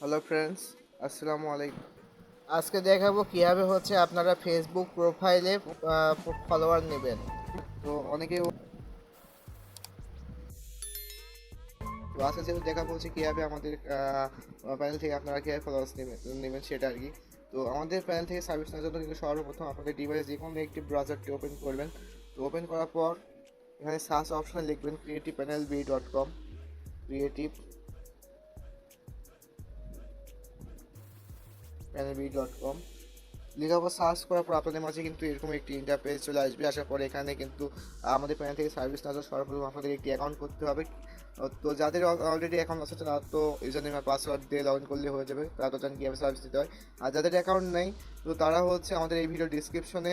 Hello friends আসসালামু আলাইকুম আজকে দেখাবো কীভাবে হচ্ছে আপনারা ফেসবুক প্রোফাইলে ফলোয়ার নেবেন। তো অনেকে তো আজকে যেহেতু দেখাবো হচ্ছে কীভাবে আমাদের প্যানেল থেকে আপনারা কীভাবে ফলোয়ার্স নেবেন নেবেন সেটা আর কি। তো আমাদের প্যানেল থেকে সার্ভিস নেওয়ার জন্য কিন্তু সর্বপ্রথম আপনাদের ডিভাইসে যে কোনো একটি ব্রাউজারটি ওপেন করবেন। তো ওপেন করার পর এখানে সার্চ অপশনে লিখবেন creative panel B dot com creative panel B dot com লেখাপো search করার পর আপনাদের মাঝে কিন্তু এরকম একটি ইন্টারফেস চলে আসবে। আসার পরে এখানে কিন্তু আমাদের প্যানেল থেকে সার্ভিস না জন্য সর্বপ্রথম আপনাদের একটি অ্যাকাউন্ট করতে হবে। তো যাদের অলরেডি অ্যাকাউন্ট আছে তারা তো ইউজার নেম পাসওয়ার্ড দিয়ে লগ ইন করলে হয়ে যাবে। তারা তো জানেন কীভাবে সার্ভিস দিতে হয়। আর যাদের অ্যাকাউন্ট নেই, তো তারা হচ্ছে আমাদের এই ভিডিও ডিসক্রিপশনে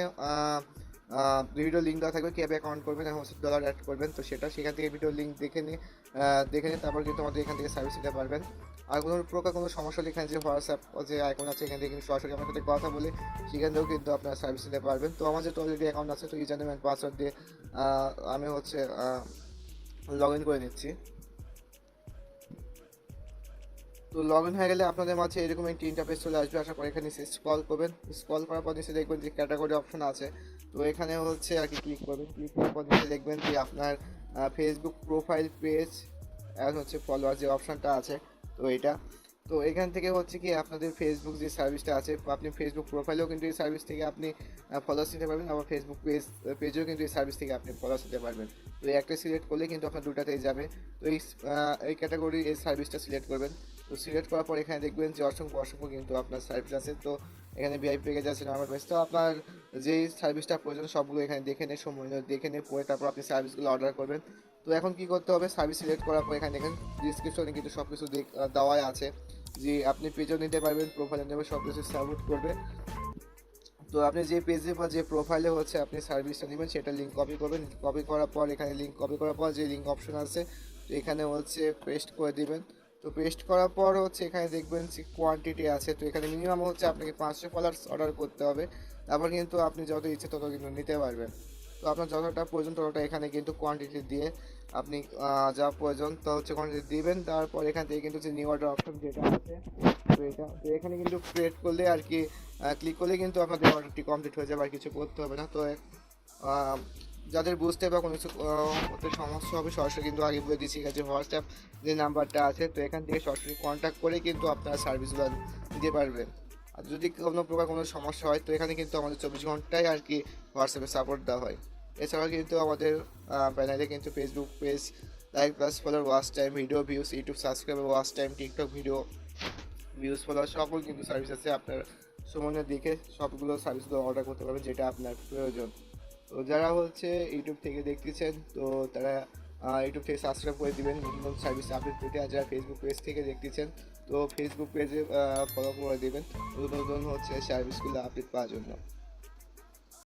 ভিডিও লিঙ্ক দেওয়া থাকবে, কীভাবে অ্যাকাউন্ট করবেন এবং ডলার অ্যাড করবেন, তো সেটা সেখান থেকে ভিডিও লিঙ্ক দেখে নিয়ে দেখে নিয়ে তারপর কিন্তু আমাদের এখান থেকে সার্ভিস দিতে পারবেন। আর কোনো প্রকার কোনো সমস্যা হলে এখানে যে হোয়াটসঅ্যাপ যে আইকন আছে, এখান থেকে কিন্তু সরাসরি আমার সাথে কথা বলে সেখান থেকেও কিন্তু আপনারা সার্ভিস নিতে পারবেন। তো আমার যেহেতু অলরেডি অ্যাকাউন্ট আছে, তো ইউজার নেম অ্যান্ড পাসওয়ার্ড দিয়ে আমি হচ্ছে লগ ইন করে নিচ্ছি। তো লগ ইন হয়ে গেলে আপনাদের মাঝে এরকম একটি পেজ চলে আসবে। আশা করি এখানে স্ক্রল করবেন। স্ক্রল করার পর নিচে দেখবেন যে ক্যাটাগরি অপশন আছে। তো এখানে হচ্ছে আর কি ক্লিক করবেন। ক্লিক করার পর নিচে দেখবেন যে আপনার ফেসবুক প্রোফাইল পেজ আর হচ্ছে ফলোয়ার যে অপশনটা আছে, তো এটা। তো এখান থেকে হচ্ছে কি আপনাদের ফেসবুক যে সার্ভিসটা আছে, আপনি ফেসবুক প্রোফাইলেও কিন্তু এই সার্ভিস থেকে আপনি ফলোয়ার্স নিতে পারবেন। আবার ফেসবুক পেজ পেজেও কিন্তু এই সার্ভিস থেকে আপনি ফলোয়ার্স নিতে পারবেন। তো একটা সিলেক্ট করলে কিন্তু আপনার দুটাতেই যাবে। তো এই এই ক্যাটাগরির এই সার্ভিসটা সিলেক্ট করবেন। তো সিলেক্ট করার পর এখানে দেখবেন যে অসংখ্য অসংখ্য কিন্তু আপনার সার্ভিস আছে। তো এখানে ভিআইপি প্যাকেজ আছে নর্মাল প্রাইস তো আপনার যেই সার্ভিসটা প্রয়োজন, সবগুলো এখানে দেখে নিয়ে, সময় দেখে নিয়ে, পরে তারপর আপনি সার্ভিসগুলো অর্ডার করবেন। তো এখন কি করতে হবে? সার্ভিস সিলেক্ট করার পর এখানে দেখেন ডিসক্রিপশনে কিন্তু সব কিছু দেওয়াই আছে। যে আপনি পেজও নিতে পারবেন প্রোফাইলে নেবে সব কিছু সাপোর্ট করবে। তো আপনি যে পেজে বা যে প্রোফাইলে হচ্ছে আপনি সার্ভিসটা নেবেন, সেটা লিঙ্ক কপি করবেন। কপি করার পর এখানে লিঙ্ক কপি করার পর যে লিঙ্ক অপশন আছে, তো এখানে হচ্ছে পেস্ট করে দিবেন। তো পেস্ট করার পর হচ্ছে এখানে দেখবেন যে কোয়ান্টিটি আছে। তো এখানে মিনিমাম হচ্ছে আপনাকে পাঁচশো ফলোয়ার্স অর্ডার করতে হবে। তারপর কিন্তু আপনি যত ইচ্ছে তত কিন্তু নিতে পারবেন। তো আপনার যতটা প্রয়োজন ততটা এখানে কিন্তু কোয়ান্টিটি দিয়ে আপনি যা প্রয়োজন তা হচ্ছে কোয়ান্টিটি দিবেন। তারপর এখান থেকে কিন্তু যে নিউ অর্ডার অপশন যেটা আছে, তো এটা, তো এখানে কিন্তু ক্রিয়েট করলে আর কি ক্লিক করলে কিন্তু আপনাদের অর্ডারটি কমপ্লিট হয়ে যাবে আর কিছু করতে হবে না। তো যাদের বুঝতে বা কোনো কিছু হতে সমস্যা হবে সরাসরি কিন্তু আগে বলে দিচ্ছি যে হোয়াটসঅ্যাপ যে নাম্বারটা আছে, তো এখান থেকে সরাসরি কন্ট্যাক্ট করে কিন্তু আপনারা সার্ভিসগুলো দিতে পারবেন। আর যদি কোনো প্রকার কোনো সমস্যা হয়, তো এখানে কিন্তু আমাদের চব্বিশ ঘন্টায় আর কি হোয়াটসঅ্যাপে সাপোর্ট দেওয়া হয়। এছাড়াও কিন্তু আমাদের প্যানেলে কিন্তু Facebook page like plus follower watch time video views YouTube subscriber watch time TikTok video views follower সকল কিন্তু সার্ভিস আছে আপনার সময় দেখে সবগুলো সার্ভিসগুলো অর্ডার করতে পারবেন, যেটা আপনার প্রয়োজন। তো যারা হচ্ছে ইউটিউব থেকে দেখতেছেন, তো তারা ইউটিউব থেকে সাবস্ক্রাইব করে দিবেন নতুন নতুন সার্ভিস আপডেট পেতে আর যারা ফেসবুক পেজ থেকে দেখতেছেন, তো ফেসবুক পেজে ফলো করে দেবেন। নতুন নতুন হচ্ছে সার্ভিসগুলো আপডেট পাওয়ার জন্য।